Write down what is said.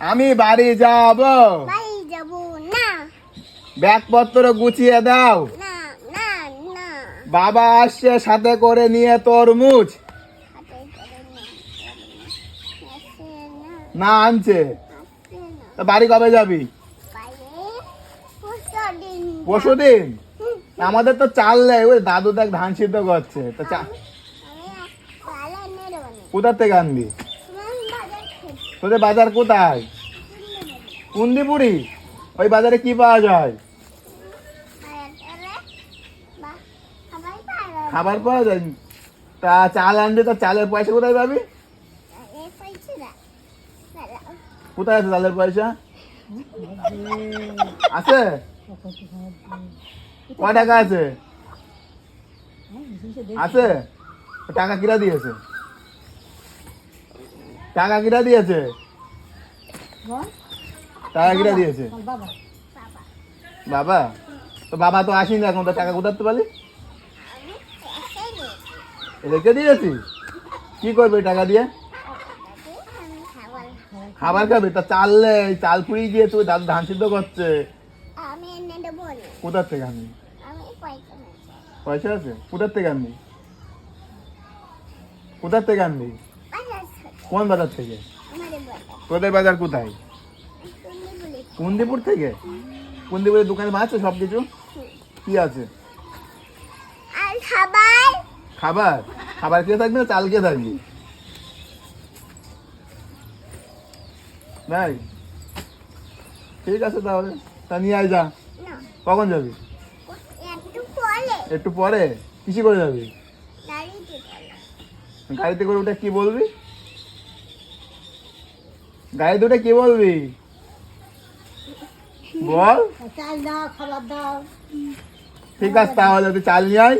আমি বাড়ি যাব। বাড়ি যাব না। ব্যাগপত্র গুছিয়ে দাও। না না না। বাবা আসছে সাথে করে নিয়ে তরমুজ। না আনছে। বাড়ি কবে যাবি? পরশু দিন আমাদের তো চাল নেই ওই দাদু দেখ ধান সিদ্ধ করছে। তো চা আমি পালা এনে দেবো না কোথার থেকে আনবি? তোদের বাজার কোথায়? কুন্দিপুরি? ওই বাজারে কি পাওয়া যায়? খাবার পাওয়া যায়? তা চাল আনবি তো চালের পয়সা কোথায় পাবি? কোথায় আছে চালের পয়সা? আছে? ক টাকা আছে? আছে? টাকা কিরা দিয়েছে? টাকা কিরা দিয়েছে? টাকা কিরা দিয়েছে? বাবা। তো বাবা তো আসেনি এখন তো টাকা কোথাতে পারলি রেখে দিয়েছি? কি করবে টাকা দিয়ে? খাবার খাবে? তা চাল নেই চাল পুড়িয়ে গিয়ে তুই দাদু ধান সিদ্ধ করছে। কোথার থেকে আনবি আমি পয়সা আছে? কোথার থেকে আনবি কোথার থেকে আনবি কোন বাজার থেকে? তোদের বাজার কোথায়? কুন্দিপুর থেকে? কুন্দিপুরের দোকানে আছে সব কিছু কি আছে? খাবার? খাবার? খাবার খেয়ে থাকবি না চাল খেয়ে থাকবি? নাই ঠিক আছে তাহলে। তা নিয়ে আয় যা। কখন যাবি? একটু পরে। একটু পরে? কিসে করে যাবি? গাড়িতে করে। ওটা কি বলবি? গাড়িতে দুটো কি বলবি? বল। চাল দাও খাবার দাও। ঠিক আছে তাহলে তুই চাল নিয়ে আয়।